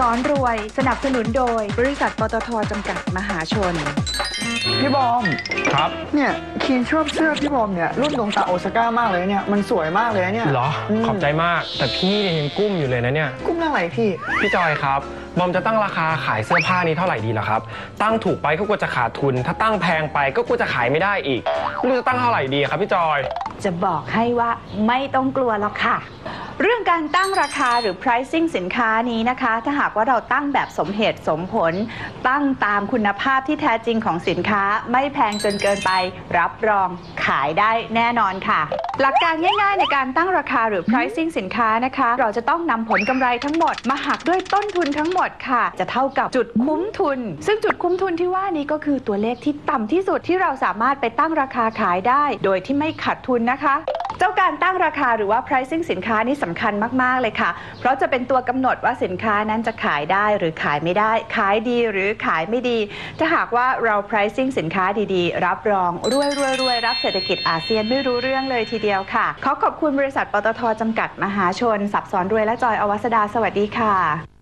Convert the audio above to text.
ซ้อนรวยสนับสนุนโดยบริษัทปตทจำกัดมหาชน พี่บอม ครับ เนี่ยคีนชอบเสื้อพี่บอมเนี่ยรุ่นดวงตาโอซาก้ามากเลยเนี่ยมันสวยมากเลยเนี่ยเหรอ มขอบใจมาก แต่พี่เนี่ยยังกุ้มอยู่เลยนะเนี่ย กุ้มเรื่องอะไรพี่ พี่จอยครับ บอมจะตั้งราคาขายเสื้อผ้านี้เท่าไหร่ดีล่ะครับ ตั้งถูกไปก็กลัวจะขาดทุน ถ้าตั้งแพงไปก็กลัวจะขายไม่ได้อีกไม่รู้จะตั้งเท่าไหร่ดีครับพี่จอย จะบอกให้ว่าไม่ต้องกลัวหรอกค่ะ เรื่องการตั้งราคาหรือ pricing สินค้านี้นะคะ ถ้าหากว่าเราตั้งแบบสมเหตุสมผล ตั้งตามคุณภาพที่แท้จริงของสินค้า ไม่แพงจนเกินไป รับรองขายได้แน่นอนค่ะ หลักการง่ายๆในการตั้งราคาหรือ pricing สินค้านะคะ เราจะต้องนำผลกำไรทั้งหมด มาหักด้วยต้นทุนทั้งหมดค่ะ จะเท่ากับจุดคุ้มทุน ซึ่งจุดคุ้มทุนที่ว่านี้ก็คือตัวเลขที่ต่ำที่สุดที่เราสามารถไปตั้งราคาขายได้ โดยที่ไม่ขาดทุนนะคะ เจ้าการตั้งราคาหรือว่า pricing สินค้านี่สำคัญมาก ๆ เลยค่ะ เพราะจะเป็นตัวกำหนดว่าสินค้านั้นจะขายได้หรือขายไม่ได้ ขายดีหรือขายไม่ดี ถ้าหากว่าเรา pricing สินค้าดีๆ รับรองรวยรวยรวยรับเศรษฐกิจอาเซียนไม่รู้เรื่องเลยทีเดียวค่ะ ขอขอบคุณบริษัทปตทจำกัดมหาชน สับสอนรวยและจอยอวัสดาสวัสดีค่ะ